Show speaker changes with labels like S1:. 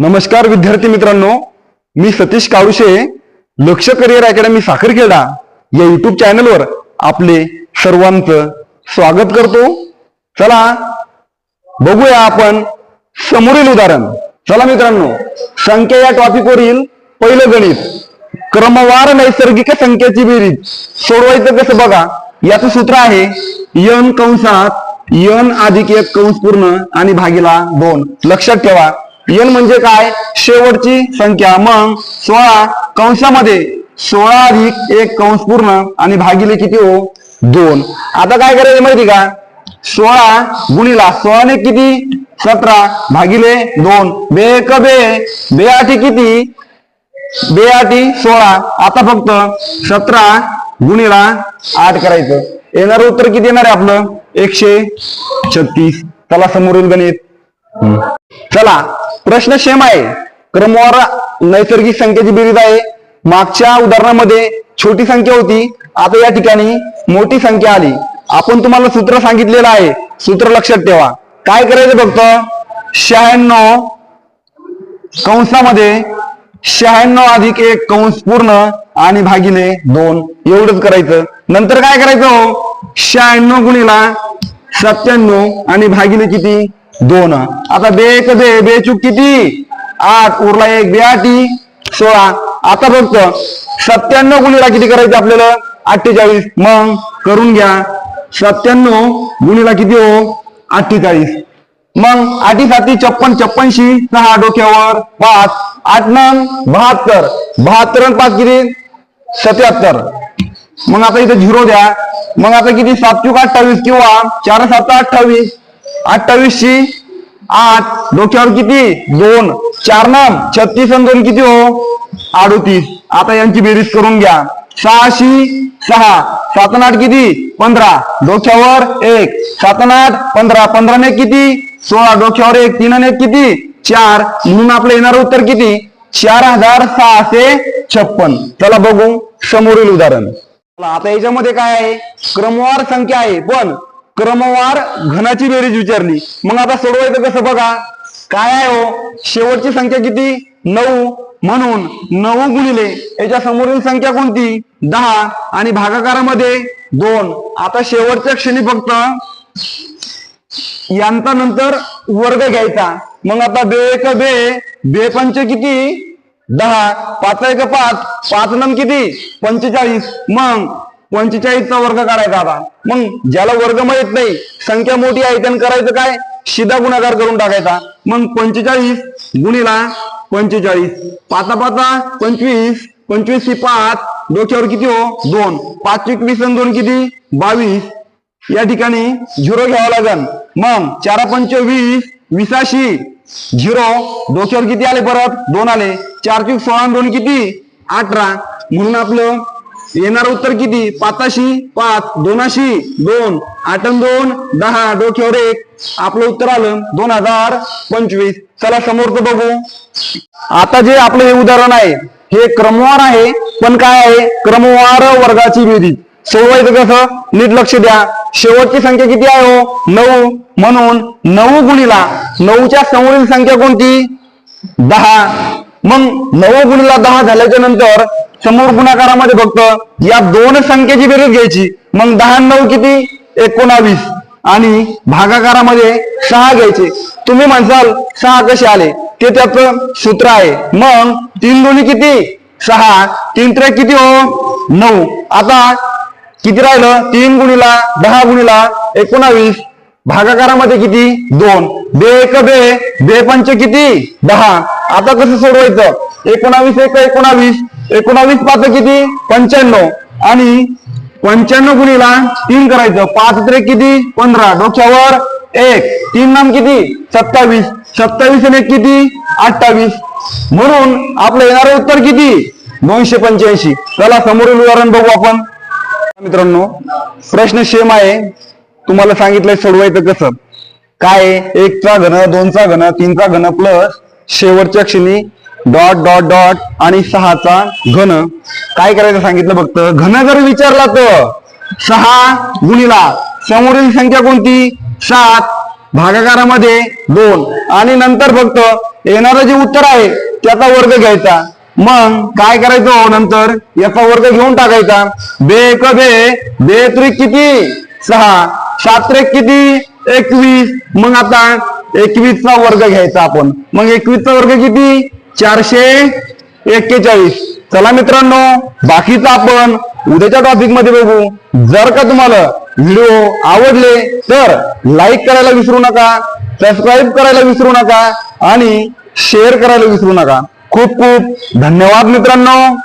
S1: नमस्कार विद्यार्थी मित्रांनो मी सतीश काळुशे लक्ष करिअर अकॅडमी साखरखेडा या युट्यूब चॅनलवर आपले सर्वांचं स्वागत करतो. चला बघूया आपण समोरील उदाहरण. चला मित्रांनो संख्या या टॉपिकवरील पहिलं गणित. क्रमवार नैसर्गिक संख्येची बेरीज. सोडवायचं कसं बघा? याचं सूत्र आहे यन कंसात यन अधिक एक कंस पूर्ण आणि भागीला दोन. लक्षात ठेवा. एन म्हणजे काय? शेवटची संख्या. मग सोळा कंसामध्ये सोळा अधिक एक कंस पूर्ण आणि भागिले किती हो? दोन. आता काय करायचं माहिती का? सोळा गुणिला सोळाने किती? सतरा भागिले दोन. बे क बे. बे आठी किती? बे आठी सोळा. आता फक्त सतरा गुणिला आठ करायचं. येणार उत्तर किती येणार आहे आपलं? एकशे छत्तीस. त्याला समोरील गणित. चला प्रश्न सेम आहे. क्रमवार नैसर्गिक संख्येची बेरीज आहे. मागच्या उदाहरणामध्ये छोटी संख्या होती. आता या ठिकाणी मोठी संख्या आली. आपण तुम्हाला सूत्र सांगितलेलं आहे. सूत्र लक्षात ठेवा. काय करायचं फक्त? शहाण्णव कंसामध्ये शहाण्णव अधिक एक कंस पूर्ण आणि भागिले दोन. एवढंच करायचं. नंतर काय करायचं हो? शहाण्णव गुणिला सत्त्याण्णव आणि भागिले किती? दोन. आता बे एक बे बेचूक किती? आठ. उरला एक बे आठी. सोळा. आता फक्त सत्त्याण्णव गुणीला किती करायचं आपल्याला? अठ्ठेचाळीस. मग करून घ्या. सत्त्याण्णव गुणीला किती हो? अठ्ठेचाळीस. मग आठी साती छप्पन छप्पनशी. सहा डोक्यावर. पाच. आठ नंग. बहात्तर. बहात्तर पाच किती? सत्याहत्तर. मग आता इथे झिरो द्या. मग आता किती? सात चूक अठ्ठावीस किंवा चार सात अठ्ठावीस. अठ्ठावीसशी आठ. डोक्यावर किती? दोन. चार नाम. छत्तीस आणि दोन किती हो? अडोतीस. आता यांची बेरीज करून घ्या. सहाशी सहा. सात आठ किती? पंधरा. डोक्यावर एक. सात आठ पंधरा. पंधराने किती? सोळा. डोक्यावर एक. तीन आणि एक किती? चार. म्हणून आपलं येणारं उत्तर किती? चार हजार सहाशे छप्पन. चला बघू समोरील उदाहरण. आता याच्यामध्ये काय आहे? क्रमवार संख्या आहे. पण क्रमवार घनाची बेरीज विचारली. मग आता सोडवायचं कसं बघा? काय आहे हो? शेवटची संख्या किती? नऊ. म्हणून नऊ गुणिले याच्या समोरील संख्या कोणती? दहा. आणि भागाकारामध्ये दोन. आता शेवटच्या क्षणी फक्त यांचा नंतर वर्ग घ्यायचा. मग आता बे एक बे बे पंच किती? दहा. पाच एक पाच. पाच नम किती? पंचेचाळीस. मग पंचेचाळीसचा वर्ग काढायचा आता. मग ज्याला वर्ग माहीत नाही संख्या मोठी आहे त्यानं करायचं काय? शिधा गुणाकार करून टाकायचा. मग पंचेचाळीस गुणीला पंचेचाळीस. पाचा पाचा पंचवीस. पंचवीस ही पाच. डोक्यावर किती हो? दोन. पाच एकवीस आणि दोन किती? बावीस. या ठिकाणी झिरो घ्यावा लागेल मग चारा पंच वीस विसाशी झिरो. डोक्यावर किती आले परत? दोन आले. चार चूक सोळा दोन किती? अठरा. म्हणून आपलं येणार उत्तर किती? पाचाशी पाच दोनाशी दोन आठ दोन दहा डोक्यावर एक. आपलं उत्तर आलं दोन हजार पंचवीस. चला समोरचं बघू. आता जे आपलं हे उदाहरण आहे हे क्रमवार आहे पण काय आहे? क्रमवार वर्गाची विधी. सोडवायचं कसं? नीट लक्ष द्या. शेवटची संख्या किती आहे हो? नऊ. म्हणून नऊ गुणीला नऊच्या समोरील संख्या कोणती? दहा. मग नऊ गुणला दहा झाल्याच्यानंतर समोर गुणाकारामध्ये फक्त या दोन संख्येची बेरीज घ्यायची. मग दहा नऊ किती? एकोणावीस. आणि भागाकारामध्ये सहा घ्यायचे. तुम्ही म्हणसाल सहा कसे आले? ते त्याचं सूत्र आहे. मग तीन दोन्ही किती? सहा. तीन त्रे किती हो? नऊ. आता किती राहिलं? तीन गुणीला दहा गुणीला एकोणावीस. भागाकारामध्ये किती? दोन. बे एक बे. बे पंच किती? दहा. आता कसं सोडवायचं? एकोणावीस एक एकोणावीस. एकोणावीस पाच किती? पंच्याण्णव. आणि पंच्याण्णव गुणीला तीन करायचं. पाच त्रे किती? पंधरा. डोक्यावर एक. तीन नाम किती? सत्तावीस. सत्तावीस आणि एक किती? अठ्ठावीस. म्हणून आपलं येणारं उत्तर किती? दोनशे पंच्याऐंशी. चला समोरील उदाहरण बघू आपण. मित्रांनो प्रश्न सेम आहे. तुम्हाला सांगितलंय सोडवायचं कसं? काय एकचा घन दोनचा घन तीनचा घन प्लस शेवटच्या क्षणी डॉट डॉट डॉट आणि सहाचा घन. काय करायचं सांगितलं फक्त? घन जर विचारला तर सहा गुणिला. समोरील संख्या कोणती? सात. भागाकारामध्ये दोन. आणि नंतर फक्त येणारं जे उत्तर आहे त्याचा वर्ग घ्यायचा. मग काय करायचं हो नंतर? याचा वर्ग घेऊन टाकायचा. बे क बे बे त्रिक किती? सहा. सात एक किती? एकवीस. मग आता एकवीसचा वर्ग घ्यायचा आपण. मग एकवीसचा वर्ग किती? चारशे एक्केचाळीस. चला मित्रांनो बाकीचं आपण उद्याच्या टॉपिकमध्ये बघू. जर का तुम्हाला व्हिडिओ आवडले तर लाईक करायला विसरू नका सबस्क्राईब करायला विसरू नका आणि शेअर करायला विसरू नका. खूप खूप धन्यवाद मित्रांनो.